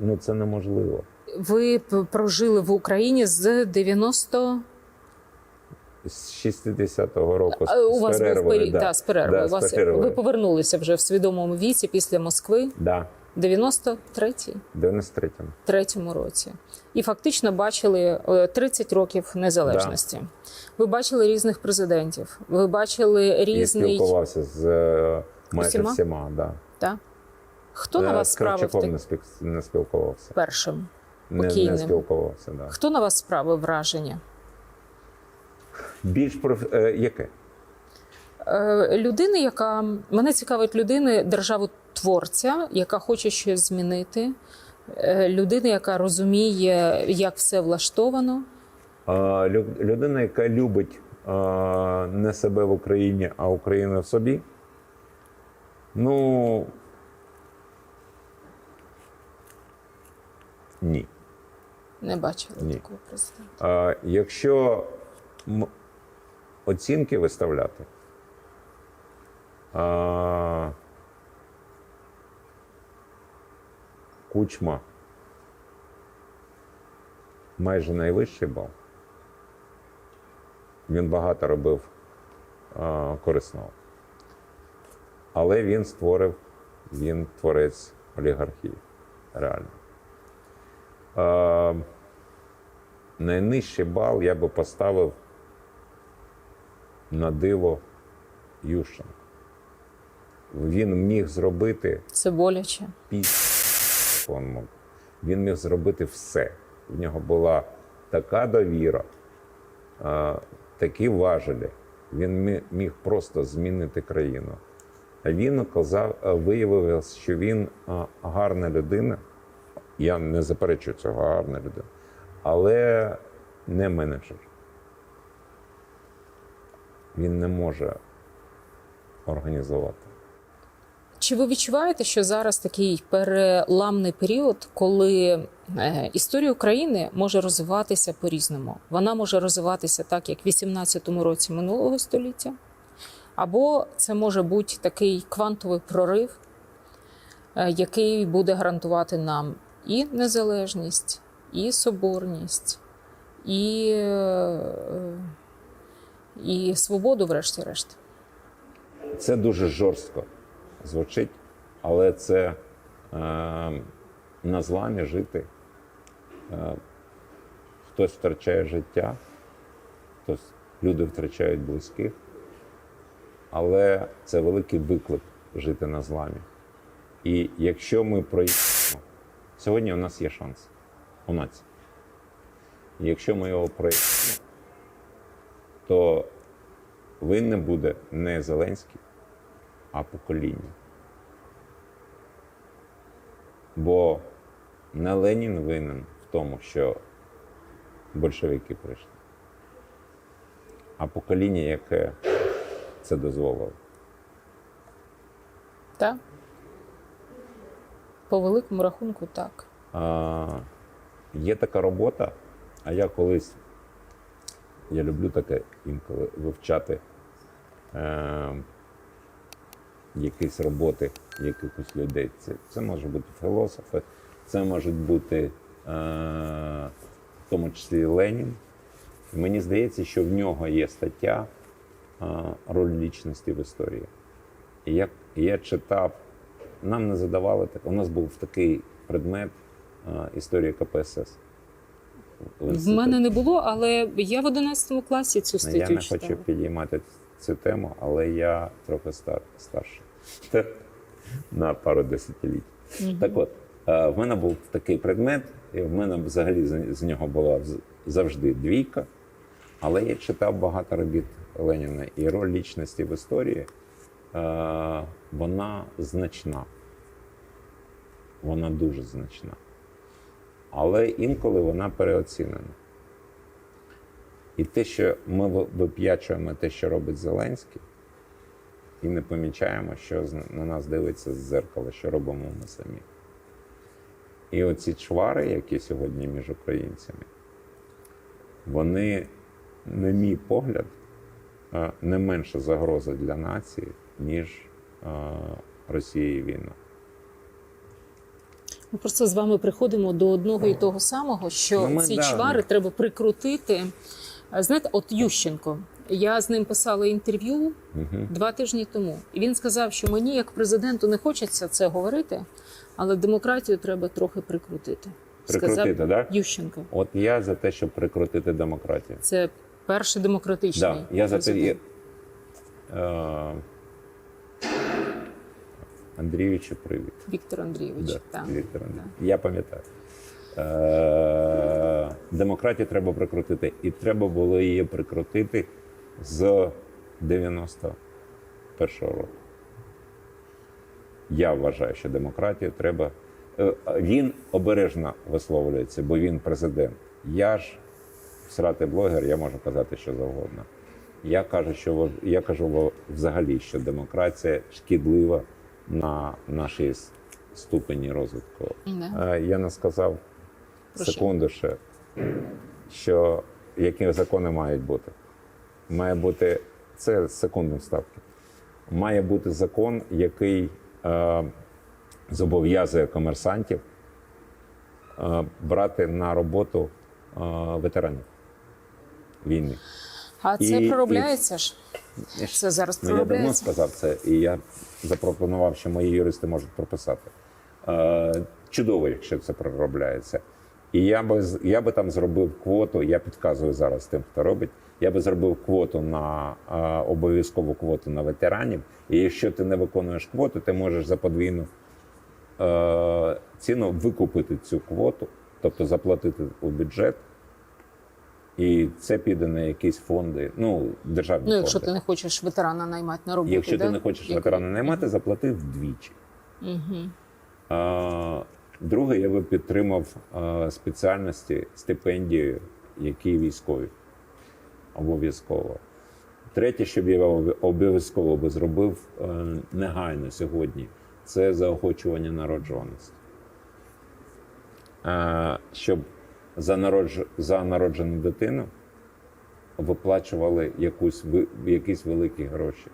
ну це неможливо. Ви прожили в Україні з 90... З 60-го року А, у з вас був період да. та, з перервою. Да, у з вас перервою. ви повернулися вже в свідомому віці після Москви Да, 93-й. в 93-му. третьому році. І фактично бачили е, 30 років незалежності. Ви бачили різних президентів. Ви бачили різний спілкувався з е, майже Усіма? всіма. Да. та? Хто на Е, вас справив Кравчуком так... не, спілкувався. першим? Не, покійним. не спілкувався, да. Хто на вас справив враження? Більш проф... е, яке? Е, Людини, яка мене цікавить людини державотворця, яка хоче щось змінити. Е, Людина, яка розуміє, як все влаштовано. Людина, яка любить не себе в Україні, а Україну в собі. Ну. Ні. Не бачила Ні. такого президента. А, якщо оцінки виставляти, а, кучма майже найвищий бал. Він багато робив а, корисного. Але він створив, він творець олігархії. Реально. А, найнижчий бал я би поставив на диво Ющенко. Він міг зробити Це боляче. піс. Він міг зробити все. В нього була така довіра, а, такі важелі. Він міг просто змінити країну. А він казав, виявив, що він гарна людина. Я не заперечую цього, гарна людина, але не менеджер. Він не може організувати. Чи ви відчуваєте, що зараз такий переламний період, коли е, історія України може розвиватися по-різному? Вона може розвиватися так, як в 18-му році минулого століття, або це може бути такий квантовий прорив, е, який буде гарантувати нам і незалежність, і соборність, і, е, і свободу, врешті-решт. Це дуже жорстко звучить, але це е, на зламі жити. Е, хтось втрачає життя, хтось люди втрачають близьких, але це великий виклик жити на зламі. І якщо ми проїдемо, сьогодні у нас є шанс у. І Якщо ми його проїдемо, то винен буде не Зеленський, а покоління. Бо не Ленін винен в тому, що большевики прийшли, а покоління, яке це дозволило. Так? По великому рахунку, так. А, є така робота, а я колись я люблю таке інколи вивчати е, якісь роботи якихось людей. Це, це може бути філософи, це можуть бути е, в тому числі Ленін. І мені здається, що в нього є стаття е, роль лічності в історії. І я, я читав, нам не задавали так. У нас був такий предмет історія КПСС. В мене не було, але я в 11 класі цю Я не читала. хочу підіймати цю тему, але я трохи стар, старший на пару десятиліть. Так от, в мене був такий предмет, і в мене взагалі з, нього була завжди двійка. Але я читав багато робіт Леніна, і роль лічності в історії вона значна. Вона дуже значна. Але інколи вона переоцінена. І те, що ми вип'ячуємо те, що робить Зеленський, і не помічаємо, що на нас дивиться з зеркала, що робимо ми самі. І оці чвари, які сьогодні між українцями, вони, на мій погляд, е, не менша загроза для нації, ніж е, Росія і війна. Ми просто з вами приходимо до одного і того самого, що Ну, ці да, чвари треба прикрутити. Знаєте, от Ющенко. Я з ним писала інтерв'ю Угу. два тижні тому, і він сказав, що мені, як президенту, не хочеться це говорити, але демократію треба трохи прикрутити. Прикрутити, сказав да? Ющенко. От я за те, щоб прикрутити демократію. Це перший демократичний. Да, я за те. Е, Андрійовичу, привіт. Віктор Андрійович. Да, так. Віктор Андрійович. Я пам'ятаю. Е, демократію треба прикрутити. І треба було її прикрутити з 91-го року. Я вважаю, що демократію треба. Е, Він обережно висловлюється, бо він президент. Я ж срати блогер, я можу казати що завгодно. Я кажу, що я кажу взагалі, що демократія шкідлива на нашій ступені розвитку. Да. Е, Я не сказав Про що? секунду ще, що які закони мають бути. Має бути це секундні вставки. Має бути закон, який е, зобов'язує комерсантів е, брати на роботу е, ветеранів війни. А це І- проробляється ж. Це зараз Ну, я давно проробляється. сказав це, і я запропонував, що мої юристи можуть прописати. Е, чудово, якщо це проробляється. І я би, я би там зробив квоту, я підказую зараз тим, хто робить. Я би зробив квоту на е, обов'язкову квоту на ветеранів. І якщо ти не виконуєш квоту, ти можеш за подвійну е, ціну викупити цю квоту, тобто заплатити у бюджет. І це піде на якісь фонди, ну, державні Ну, якщо фонди. ти не хочеш ветерана наймати на роботу. Якщо да? ти не хочеш Як- ветерана наймати, заплати вдвічі. А, друге, я би підтримав а, спеціальності стипендію, які військові. Обов'язково. Третє, що б я обов'язково би зробив е, негайно сьогодні, це заохочування народжуваності. Е, Щоб за, народж... за народжену дитину виплачували якусь, якісь великі гроші.